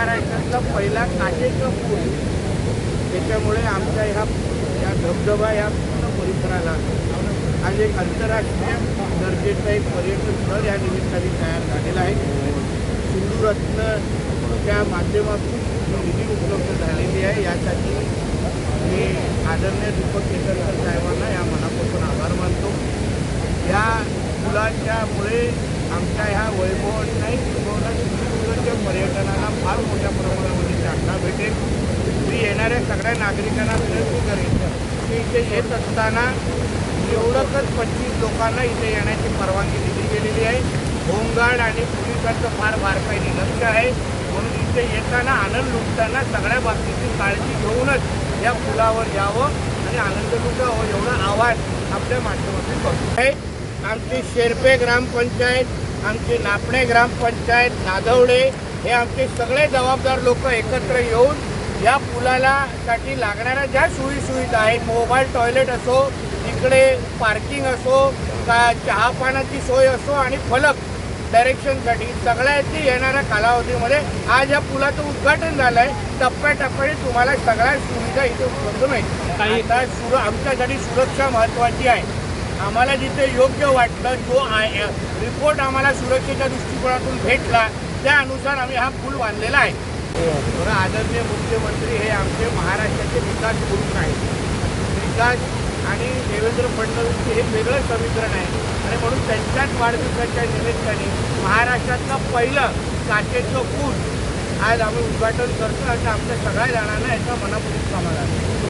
महाराष्ट्रातला पहिला काचेचा पूल. त्याच्यामुळे आमच्या ह्या या धबधबा या पूर्ण परिसराला आज एक आंतरराष्ट्रीय दर्जेचं एक पर्यटन स्थळ या निमित्ताने तयार झालेलं आहे. सिंधुरत्नच्या माध्यमातून निधी उपलब्ध झालेली आहे. यासाठी मी आदरणीय दीपक केसरकर साहेबांना या मनापासून आभार मानतो. या मुलांच्यामुळे आमच्या ह्या वैभव नाही पर्यटनाला फार मोठ्या प्रमाणामध्ये चालना भेटेल. मी येणाऱ्या सगळ्या नागरिकांना विनंती करेन की इथे येत असताना एवढंच पंचवीस लोकांना इथे येण्याची परवानगी दिली गेलेली आहे. होमगार्ड आणि पोलिसांचं फार बारकाईने लक्ष आहे. म्हणून इथे येताना आनंद लुटताना सगळ्या बाबतीची काळजी घेऊनच या पुलावर यावं आणि आनंद लुटावं एवढं आवाज आपल्या माध्यमातून करतो आहे आमची शेरपे ग्रामपंचायत आमची नापणे ग्रामपंचायत नादवडे हे आमचे सगळे जबाबदार लोक एकत्र येऊन या पुलाला साठी लागणाऱ्या ज्या सोयी सुविधा आहेत मोबाईल टॉयलेट असो इकडे पार्किंग असो का चहा पाण्याची सोय असो आणि फलक डायरेक्शनसाठी सगळ्याची येणाऱ्या कालावधीमध्ये आज या पुलाचं उद्घाटन झालं आहे टप्प्याटप्प्याने तुम्हाला सगळ्या सुविधा इथे उपलब्ध मिळतील. आता सुर आमच्यासाठी सुरक्षा महत्त्वाची आहे. आम्हाला जिथे योग्य वाटलं जो आहे रिपोर्ट आम्हाला सुरक्षेच्या दृष्टिकोनातून भेटला त्यानुसार आम्ही हा पूल बांधलेला आहे. बरं आदरणीय मुख्यमंत्री हे आमचे महाराष्ट्राचे विकास पुरुष आहेत. विकास आणि देवेंद्र फडणवीस हे वेगळं समीकरण आहे. आणि म्हणून त्यांच्याच वाढदिवसाच्या निमित्ताने महाराष्ट्रातलं पहिलं काचेचं पूल आज आम्ही उद्घाटन करतो आणि आमच्या सगळ्या जणांना याचा मनापूर्वक समाधान आहे.